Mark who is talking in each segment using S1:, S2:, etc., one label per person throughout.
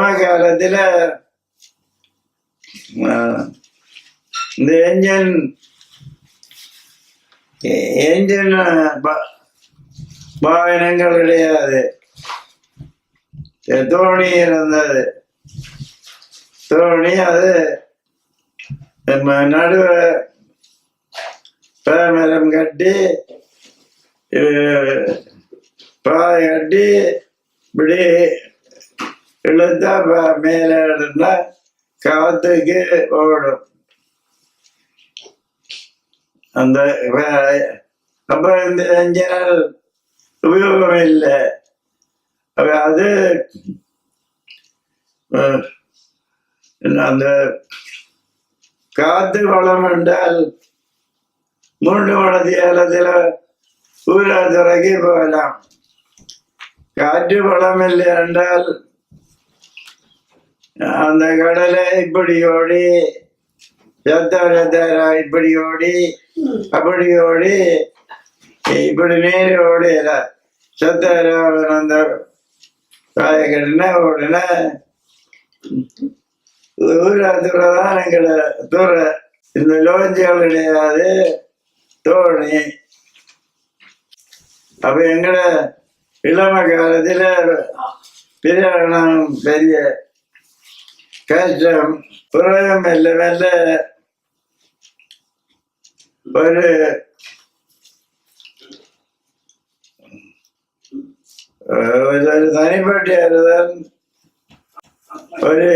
S1: சமகாலத்தில் இந்த engine engine வாகனங்கள் கிடையாது தோணி இருந்தது. தோணி அது நடுவ பேமரம் கட்டி பாதை பாய் கட்டி இப்படி இழுத்தா ப- மேலே இருந்தா காத்துக்கு ஓடும். அந்த அப்புறம் இந்த என்ஜினால் உபயோகம் இல்லை. அது அந்த காத்து வளம் என்றால் மூன்று மணி ஏலத்தில் ஊரா ஊராதுறைக்கு போகலாம். காற்று வளம் இல்லை என்றால் அந்த கடலை இப்படி ஓடி சத்த சத்தாரா இப்படி ஓடி அப்படி ஓடி இப்படி நேர ஓடி சத்தாரா அந்த காயக்கட்டின ஓடின? ஊராத்துறை தூரதான் எங்களை தூர. இந்த லோஞ்சிகள் கிடையாது தோணி. அப்ப எங்களை இளம காலத்தில் பிரயாணம் பெரிய கஷ்டம் பிறகு மெல்ல மெல்ல ஒரு அஹ், ஒரு தனிப்பட்டியாருதான் ஒரு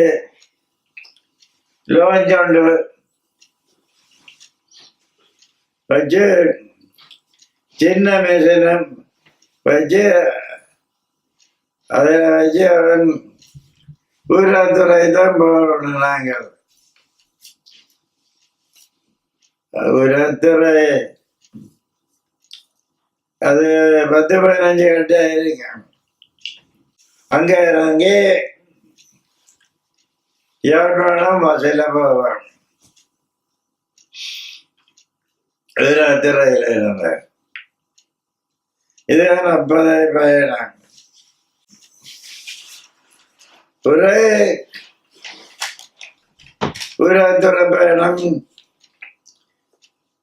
S1: ലോഞ്ച് ഉണ്ട് വച്ച് ചിന്ന മെഷീനും വച്ച് அதில் வச்சு அவன் ஊராத்துறை தான் போகணும் நாங்கள். ஊராத்துறை. அது பத்து பதினஞ்சு கட்ட இருக்கும் அங்கே இறங்கி யாழ்ப்பாணம் பஸ்ஸில் போவேன். ஊராத்துறையில் இருந்தேன் இதுதான் அப்போதை பயணம். ஒரு ஊராத்துறை பயணம்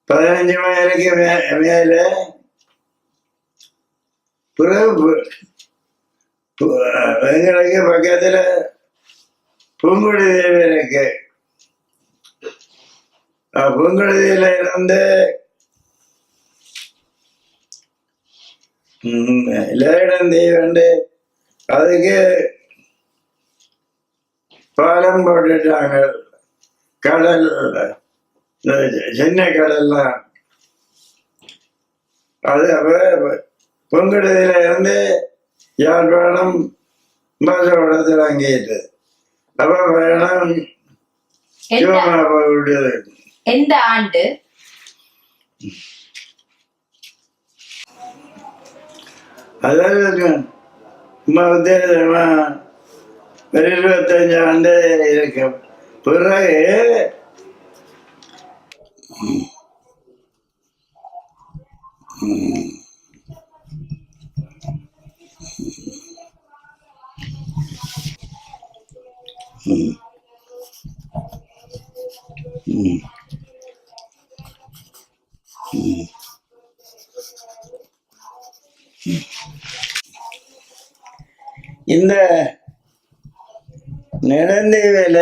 S1: பதினஞ்சு மைலுக்கு மே மேலே. பிறகு எங்களுக்கு பக்கத்துல பூங்குடி தேவி இருக்கு. அஹ் இருந்து ம், லேடன் தீவுண்டு அதுக்கு பாலம் போட்டுட்டாங்க கடல் சின்ன கடல்லாம். அது அப்ப பொங்கடதில இருந்து யாழ்ப்பாணம் பஸ்ஸோட தொடங்கிட்டு அப்ப பயணம்
S2: எந்த
S1: சிவமா போய் விட்டது
S2: எந்த ஆண்டு?
S1: அதாவது உத்தேசமா இருபத்தஞ்சு ஆண்டு இருக்கும். பிறகு இந்த நெடுந்தீவில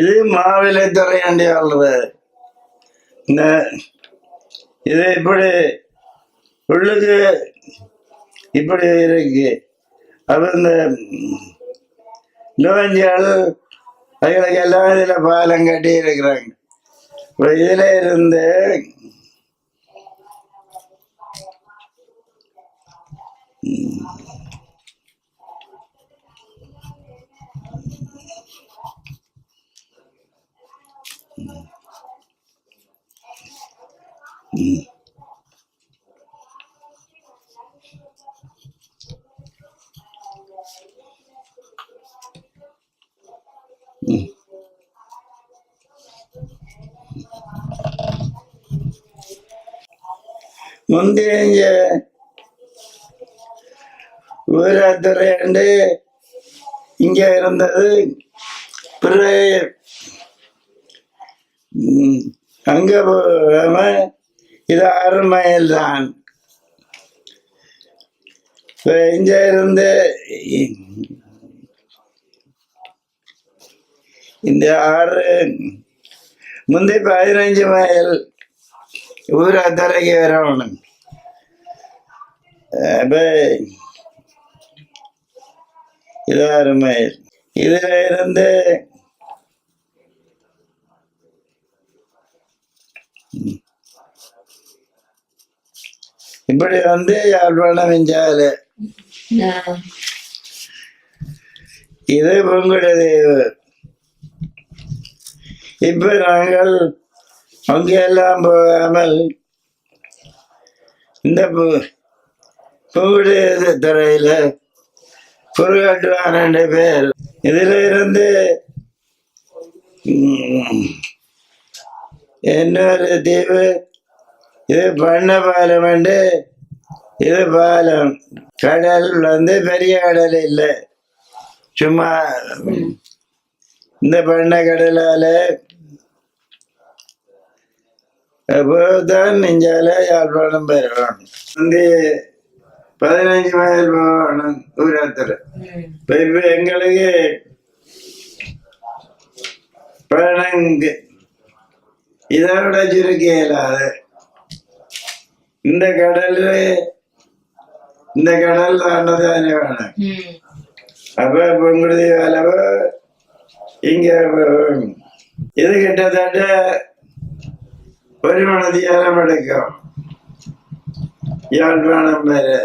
S1: இது மாவிலைத்துறை ஆண்டி வாழ்றது இந்த இது இப்படி உள்ளுக்கு இப்படி இருக்கு. அது இந்த நோஞ்சால் அதுகளுக்கு எல்லாம் இதில் பாலம் கட்டி இருக்கிறாங்க. இப்போ இதில் இருந்து முந்தைய ஊராத்துறையாண்டு இங்கே இருந்தது பிறகு அங்கே அங்க போகாம இது ஆறு மைல் தான் இப்ப இங்க இருந்து இந்த ஆறு முந்தைய பதினஞ்சு மைல் ஊராத்துறைக்கு வரணும் அப்ப இது ஆறு மைல் இதுல இருந்து Mm-hmm. இப்படி வந்து யாழ்ப்பாணம் இஞ்சாலு இது பொங்குடதேவு இப்ப நாங்கள் அங்கெல்லாம் போகாமல் இந்த பொங்குடைய துறையில பொருளாட்டுவான் ரெண்டு பேர். இதுல இருந்து இன்னொரு தீவு? இது பண்ண பாலம் உண்டு இது பாலம். கடல் வந்து பெரிய கடல் இல்லை. சும்மா இந்த பண்ண கடலால அப்போதான் நெஞ்சால யாழ்ப்பாணம் பெறணும் வந்து பதினஞ்சு மைல் போகணும் தூரத்தில். இப்போ இப்போ எங்களுக்கு பணங்கு இதோட விட சுருக்க இயலாது இந்த கடல் இந்த கடல் தாண்டதானே வேணும் அப்ப பொங்குடி அளவு இங்க வ- இது கிட்டத்தட்ட ஒரு மணி நேரம் எடுக்கும். யாழ்ப்பாணம் வரை